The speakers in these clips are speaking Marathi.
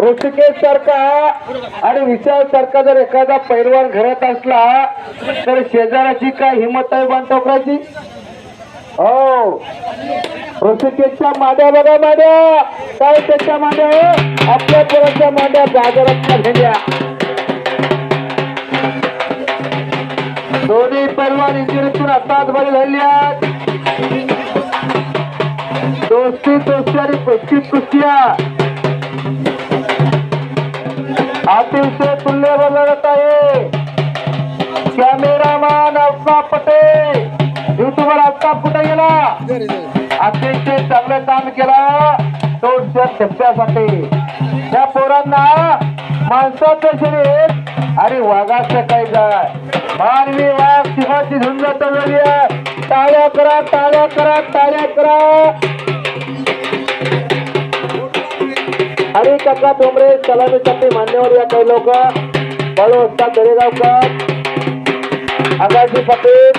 ऋषिकेश सारखा आणि विशाल सारखा जर एखादा पैलवान घरात असला तर शेजाराची काय हिंमत आहे बांधवराची हो. ऋषिकेशच्या माड्या बघा माड्या. काय त्याच्या माड्या? आपल्या पुराच्या माड्या. बाजारात घेण्या दोन्ही पैलवान इंजिनीतून आताच बरी झाली आहेत. दोस्ती दोस्ती आणि कुस्ती कुस्तिया. अतिशय तुल्य लढत आहे. कॅमेरामॅन अप्पा पटेल युट्यूबर अप्पा कुठे गेला? अतिशय चांगलं काम केला. तोडच्या टप्प्यासाठी. त्या पोरांना माणसाचं शरीर आणि वाघाचं काही जाय. मानवी वाघ सिंहाची झुंज तळली आहे. टाळ्या करा टाळ्या करा टाळ्या करा. आणि काका डोंबरे सलामीसाठी मान्यवर या काही लोक. बाळू असतात दरेगावकर. आगाजी पटेल.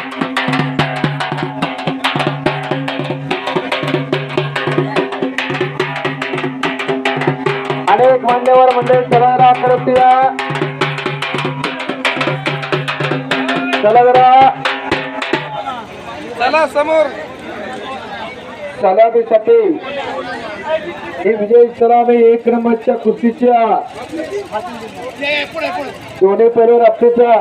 अनेक मान्यवर मंडळी सगळ्यांना करत या चला जरा. चला समोर. सलामीसाठी हे विजय सलामी एक नंबरच्या कुस्तीच्या दोन्ही पैलू रात्रीच्या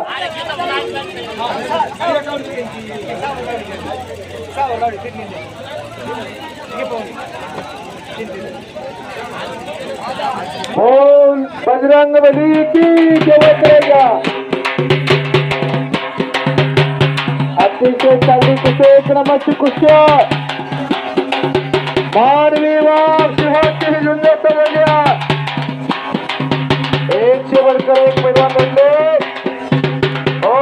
बोल बजरंग बली की जय करेगा अतिशय चालू कुस्ती एक नंबरची कुस्ती. मानवी वाघ सिंहाची ही झुंज तळल्या एक से एक पैलवान बनले ओ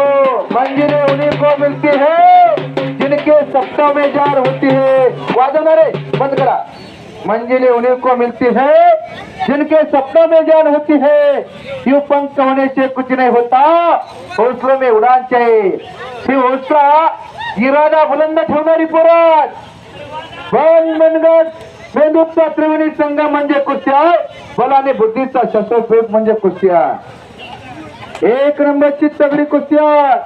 मंजिले उन्हीं को मिलती है जिनके सपनों में जार होती है वादन रे बंद करा मंजिलें उन्हीं को मिलती है जिनके सपनों में जान होती है यू पंख होने से कुछ नहीं होता हौसलों में उड़ान चाहिए। ही हौसला इरादा बुलंद ठेवणारी पोरात मेंदूचा त्रिवेणी संघ म्हणजे कुस्त्या बल आणि बुद्धीचा शस्त्रप्रयोग म्हणजे कुस्ती आहे एक नंबरची तगडी कुस्त्या.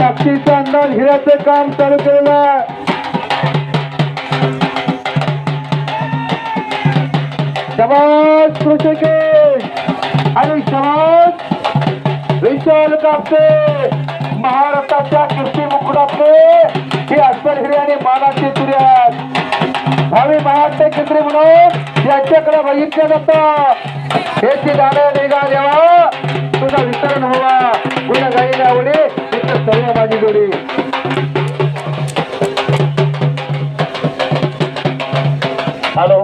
ताकदीचा अंदाज हिऱ्याचं काम चालू केलेलं आहे. शबास ऋषिकेश आणि शबास विशाल कापसे. महाराष्ट्राच्या कृषी मुकुटातले. हे अस्सल हिरे आणि मानाचे तुर्यात भावी महाराष्ट्र केंद्री म्हणून यांच्याकडे बघितलं जातं. हे जे गाणं देगा देवा. तुझा वितरण व्हावा. गुण गाई आवडे तिथं सर्व माझी जोडी. हॅलो.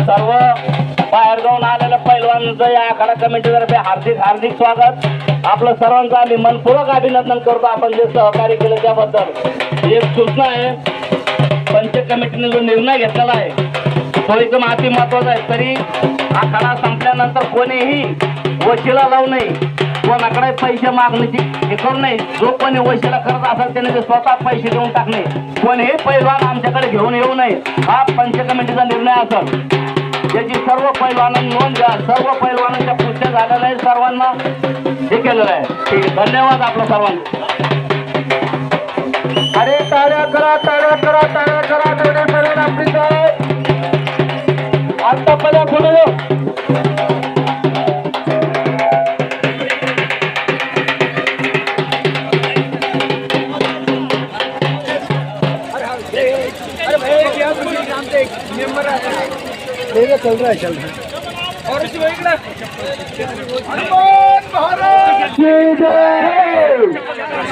सर्व बाहेर जाऊन आलेल्या पैलवानांचं या आखाडा कमिटीतर्फे हार्दिक हार्दिक स्वागत. आपलं सर्वांचं आम्ही मनपूर्वक अभिनंदन करतो. आपण जे सहकार्य केलं त्याबद्दल. एक सूचना आहे. पंच कमिटीने जो निर्णय घेतलेला आहे तो एकदम अति महत्त्वाचा आहे. तरी आखाडा संपल्यानंतर कोणीही वशिला लावू नये कोणाकडे पैसे मागण्याची हे करू नये. जो कोणी वशिला करत असेल त्याने ते स्वतः पैसे देऊन टाकणे. कोणीही पैलवान आमच्याकडे घेऊन येऊ नये. हा पंच कमिटीचा निर्णय असेल. याची सर्व पैलवानांनी नोंद घ्या. सर्व पैलवानांच्या पुष्ट झालेल्या आहे सर्वांना हे केलेलं आहे. ठीक आहे. धन्यवाद आपल्या सर्वांना. अरे ताड्या करा ताड्या करा ताड्या आता पहिल्या पुढे येऊ हनुमान महाराज जय जय